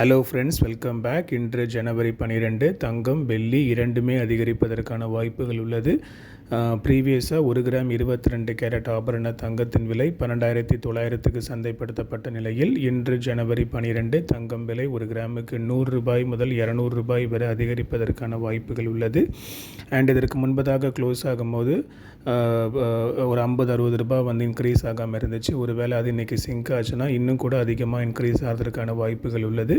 Hello friends welcome back இன்று ஜனவரி பன்னிரெண்டு தங்கம் வெள்ளி இரண்டுமே அதிகரிப்பதற்கான வாய்ப்புகள் உள்ளது. ப்ரீவியஸாக ஒரு கிராம் இருபத்தி ரெண்டு கேரட் ஆபரண தங்கத்தின் விலை பன்னெண்டாயிரத்தி தொள்ளாயிரத்துக்கு சந்தைப்படுத்தப்பட்ட நிலையில் இன்று ஜனவரி பன்னிரெண்டு தங்கம் விலை ஒரு கிராமுக்கு நூறு ரூபாய் முதல் இரநூறு ரூபாய் வரை அதிகரிப்பதற்கான வாய்ப்புகள் உள்ளது. அண்ட் இதற்கு முன்பதாக க்ளோஸ் ஆகும்போது ஒரு ஐம்பது அறுபது ரூபாய் வந்து இன்க்ரீஸ் ஆகாமல் இருந்துச்சு. ஒருவேளை அது இன்றைக்கி சிங்க் ஆச்சுன்னா இன்னும் கூட அதிகமாக இன்க்ரீஸ் ஆகிறதுக்கான வாய்ப்புகள் உள்ளது.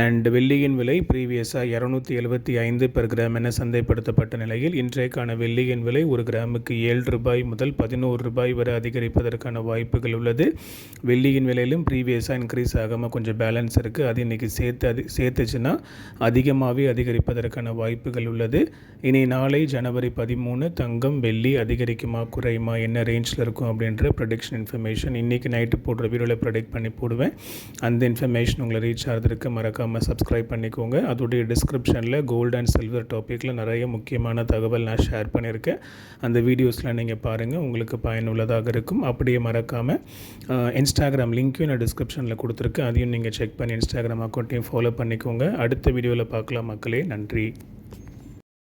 அண்ட் வெள்ளியின் விலை ப்ரீவியஸாக இரநூத்தி எழுபத்தி ஐந்து பெர் கிராம் என சந்தைப்படுத்தப்பட்ட நிலையில் இன்றைக்கான வெள்ளியின் விலை ஒரு கிராமுக்கு ஏழு ரூபாய் முதல் பதினோரு ரூபாய் வரை அதிகரிப்பதற்கான வாய்ப்புகள் உள்ளது. வெள்ளியின் விலையிலும் ப்ரீவியஸாக இன்க்ரீஸ் ஆகாமல் கொஞ்சம் பேலன்ஸ் இருக்குது அது இன்றைக்கி சேர்த்து அது சேர்த்துச்சுன்னா அதிகமாகவே அதிகரிப்பதற்கான வாய்ப்புகள் உள்ளது. இனி நாளை ஜனவரி பதிமூணு தங்கம் வெள்ளி அதிகரிக்குமா குறையுமா என்ன ரேஞ்சில் இருக்கும் அப்படின்ற ப்ரொடிக்ஷன் இன்ஃபர்மேஷன் இன்றைக்கி நைட்டு போடுற வீடியோவில் ப்ரொடெக்ட் பண்ணி போடுவேன். அந்த இன்ஃபர்மேஷன் உங்களை ரீச் ஆகிறதுக்கு மறக்காமல் சப்ஸ்கிரைப் பண்ணிக்கோங்க. அதோடைய டிஸ்கிரிப்ஷனில் கோல்டு அண்ட் சில்வர் டாப்பிக்கில் நிறைய முக்கியமான தகவல் நான் ஷேர் பண்ணியிருக்கேன். அந்த வீடியோஸ்லாம் நீங்கள் பாருங்கள் உங்களுக்கு பயனுள்ளதாக இருக்கும். அப்படியே மறக்காமல் இன்ஸ்டாகிராம் லிங்க்கையும் நான் டிஸ்கிரிப்ஷனில் கொடுத்துருக்கேன். அதையும் நீங்கள் செக் பண்ணி இன்ஸ்டாகிராம் அக்கௌண்ட்டையும் ஃபாலோ பண்ணிக்கோங்க. அடுத்த வீடியோவில் பார்க்கலாம் மக்களே. நன்றி.